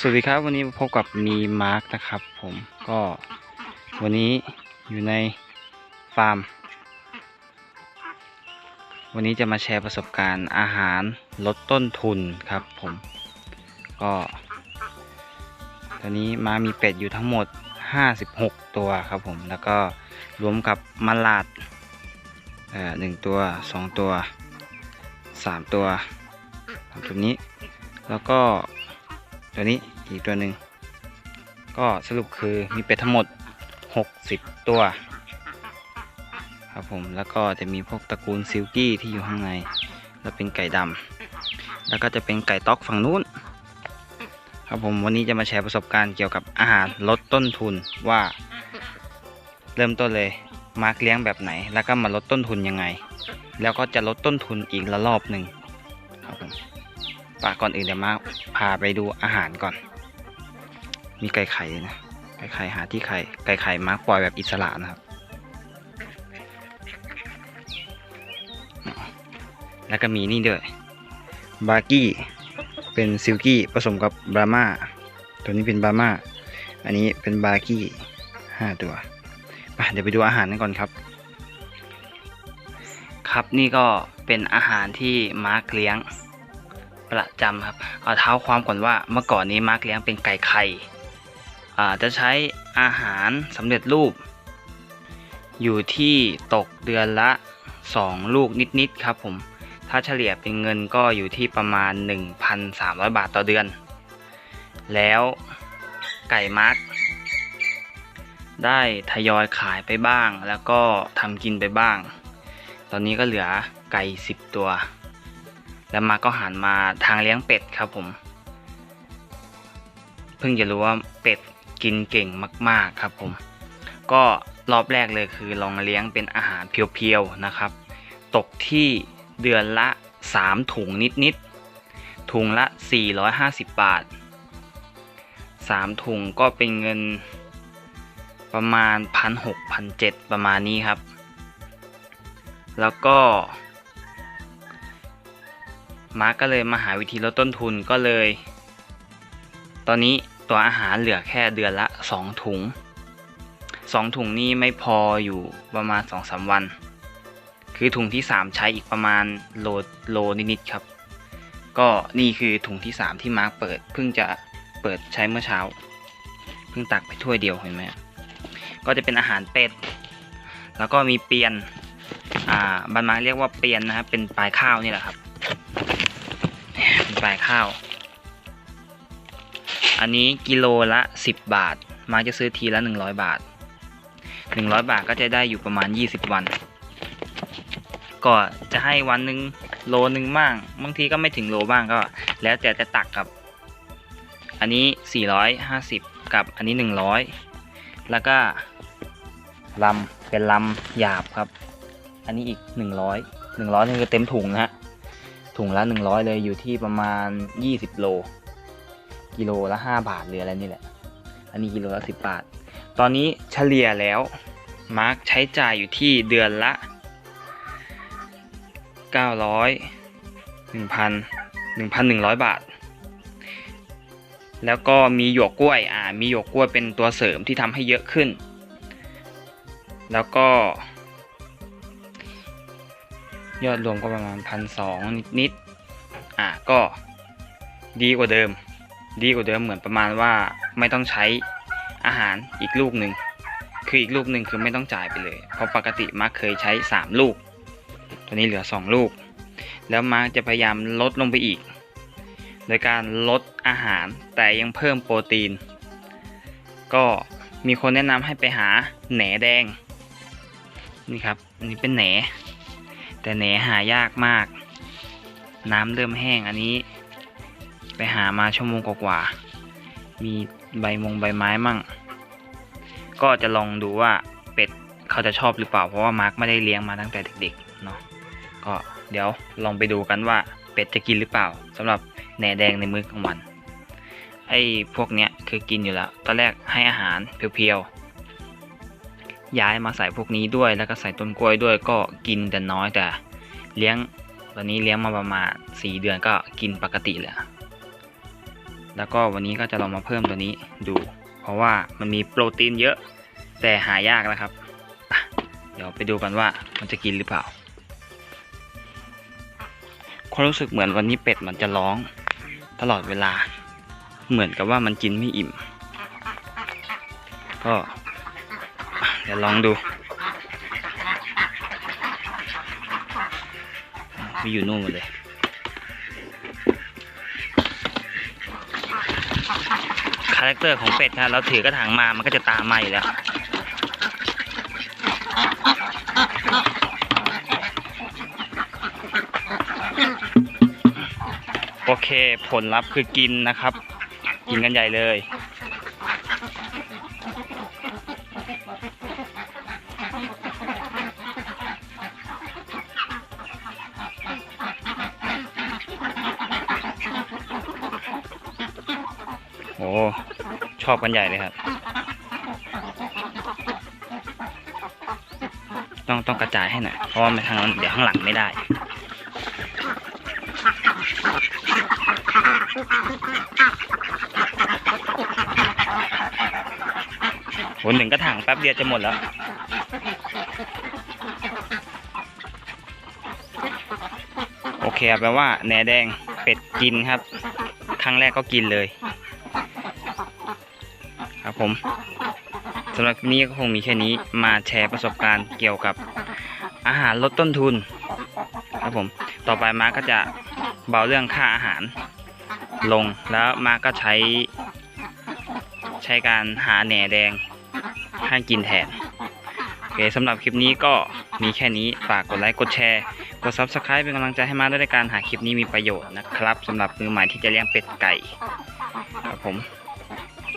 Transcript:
สวัสดีครับวันนี้พบกับมีมาร์กนะครับ ผมก็วันนี้อยู่ในฟาร์ม วันนี้จะมาแชร์ประสบการณ์อาหารลดต้นทุนครับ ผมก็ ตอนนี้มามีเป็ดอยู่ทั้งหมด 56 ตัวครับผมแล้วก็รวมกับมลาดหนึ่งตัวสองตัวสามตัวสามตัวนี้แล้วก็ตัวนี้ อีกตัวหนึ่งก็สรุปคือมีเป็ดทั้งหมด 60 ตัวครับผมแล้วก็จะมีพวกตระกูลซิลกี้ที่อยู่ข้างใน แล้วเป็นไก่ดำแล้วก็จะเป็นไก่ต๊อกฝั่งนู้นครับผมวันนี้จะมาแชร์ประสบการณ์เกี่ยวกับอาหารลดต้นทุนว่า เริ่มต้นเลยมาร์กเลี้ยงแบบไหน แล้วก็มาลดต้นทุนยังไง แล้วก็จะลดต้นทุนอีกละรอบหนึ่งครับผมปาก่อนอื่นเดี๋ยวมาพาไปดูอาหารก่อน มีไก่ไข่นะ ไก่ไข่หาที่ไข่ ไก่ไข่มาร์กปล่อยแบบอิสระนะครับ แล้วก็มีนี่ด้วย บาร์กี้ เป็นซิลกี้ผสมกับบรามาตัวนี้เป็นบรามาอันนี้เป็นบาร์กี้ห้าตัวไปเดี๋ยวไปดูอาหารกันก่อนครับ ครับนี่ก็เป็นอาหารที่มาร์กเลี้ยงประจำครับ เอาเท้าความก่อนว่าเมื่อก่อนนี้มาร์กเลี้ยงเป็นไก่ไข่ จะใช้อาหารสำเร็จรูป อยู่ที่ตกเดือนละ 2 ลูกนิด ๆ ครับผม ถ้าเฉลี่ยเป็นเงินก็อยู่ที่ประมาณ 1,300 บาทต่อเดือน แล้วไก่มาร์กได้ทยอยขายไปบ้าง แล้วก็ทำกินไปบ้าง ตอนนี้ก็เหลือไก่ 10 ตัว แล้วมาก็หันมาทางเลี้ยงเป็ดครับผม เพิ่งจะรู้ว่าเป็ด กินเก่งมาก ๆ ครับผม ก็รอบแรกเลยคือลองเลี้ยงเป็นอาหารเพียวๆนะครับ ตกที่เดือนละ 3 ถุงนิด ๆ ถุงละ 450 บาท 3 ถุงก็เป็นเงินประมาณ 1,600-1,700 ประมาณนี้ครับ แล้วก็มาร์กก็เลยมาหาวิธีลดต้นทุนก็เลย ตอนนี้ ตัวอาหารเหลือแค่เดือนละ 2 ถุง 2 ถุงนี้ไม่พออยู่ประมาณ 2-3 วัน คือถุงที่ 3 ใช้อีกประมาณโลโลนิดๆครับ ก็นี่คือถุงที่ 3 ที่มาร์กเปิด เพิ่งจะเปิดใช้เมื่อเช้า เพิ่งตักไปถ้วยเดียวเห็นไหมก็จะเป็นอาหารเป็ด แล้วก็มีเปียน อ่าบันมาเรียกว่าเปียนนะครับเป็นปลายข้าวนี่แหละครับ เป็นปลายข้าว อันนี้กิโลละ 10 บาท มาจะซื้อทีละ 100 บาท 100 บาทก็จะได้อยู่ประมาณ 20 วัน ก็จะให้วันหนึ่งโลหนึ่งบ้าง บางทีก็ไม่ถึงโลบ้างก็ แล้วแต่จะตักกับ อันนี้ 450 กับอันนี้ 100 แล้วก็ลำเป็นลำหยาบครับ อันนี้อีก 100 100นี่คือเต็มถุงนะฮะ ถุงละ 100 เลยอยู่ที่ประมาณ 20 โล กิโลละ5บาทหรืออะไรนี่แหละ อันนี้กิโลละ10บาท ตอนนี้เฉลี่ยแล้วมาร์กใช้จ่ายอยู่ที่เดือนละ900 1,000 1,100บาท แล้วก็มีหยวกกล้วยอ่ามีหยวกกล้วยเป็นตัวเสริมที่ทำให้เยอะขึ้น แล้วก็ ยอดรวมก็ประมาณพันสองนิดๆอะก็ดีกว่าเดิม ดีกว่าเดิมเหมือนประมาณว่าไม่ต้องใช้อาหารอีกลูกหนึ่งคืออีกลูกหนึ่งคือไม่ต้องจ่ายไปเลย เพราะปกติมาร์คเคยใช้ 3 ลูกตอนนี้เหลือ 2 ลูก แล้วมาร์คจะพยายามลดลงไปอีก โดยการลดอาหารแต่ยังเพิ่มโปรตีน ก็มีคนแนะนำให้ไปหาแหนแดง นี่ครับ อันนี้เป็นแหน แต่แหนหายากมาก น้ำเริ่มแห้งอันนี้ ไปหามาชั่วโมงกว่าๆมีใบมงใบไม้มั่ง ก็จะลองดูว่าเป็ดเขาจะชอบหรือเปล่า เพราะว่ามาร์กไม่ได้เลี้ยงมาตั้งแต่เด็กๆเนาะก็เดี๋ยวลองไปดูกันว่าเป็ดจะกินหรือเปล่าสำหรับแหนแดงในมื้อกลางวัน ไอ้พวกเนี้ยคือกินอยู่แล้วตอนแรกให้อาหารเพียวๆย้ายมาใส่พวกนี้ด้วยแล้วก็ใส่ต้นกล้วยด้วยก็กินแต่น้อยแต่ เลี้ยงตอนนี้เลี้ยงมาประมาณ4เดือนก็กินปกติแล้ว แล้วก็วันนี้ก็จะลองมาเพิ่มตัวนี้ดู เพราะว่ามันมีโปรตีนเยอะ แต่หายากนะครับ เดี๋ยวไปดูกันว่ามันจะกินหรือเปล่าความรู้สึกเหมือนวันนี้เป็ดมันจะร้อง ตลอดเวลา เหมือนกับว่ามันกินไม่อิ่ม ก็เดี๋ยวลองดูไปอยู่นู่นหมดเลย คาแรคเตอร์ของเป็ดนะเราถือกระถางมามันก็จะตามมาอยู่แล้วโอเคผลลัพธ์คือกินนะครับ กินกันใหญ่เลย อ้ชอบกันใหญ่เลยครับ ต้องต้องกระจายให้หน่อยเพราะว่าไม่ทางนั้นเดี๋ยวข้างหลังไม่ได้ โหหนึ่งกระถางแป๊บเดียวจะหมดแล้วโอเคแปลว่าแหนแดงเป็ดกินครับ ครั้งแรกก็กินเลย ผมสำหรับคลิปนี้ก็คงมีแค่นี้มาแชร์ประสบการณ์เกี่ยวกับอาหารลดต้นทุนครับผมต่อไปมาก็จะเบาเรื่องค่าอาหารลงแล้วมาก็ใช้ ใช้การหาแหน่แดงให้กินแทนโอเคสำหรับคลิปนี้ก็มีแค่นี้ฝากกดไลค์กดแชร์กด Subscribe เป็นกำลังใจให้มาด้วยในการหาคลิปนี้มีประโยชน์นะครับสำหรับมือใหม่ที่จะเลี้ยงเป็ดไก่ครับผม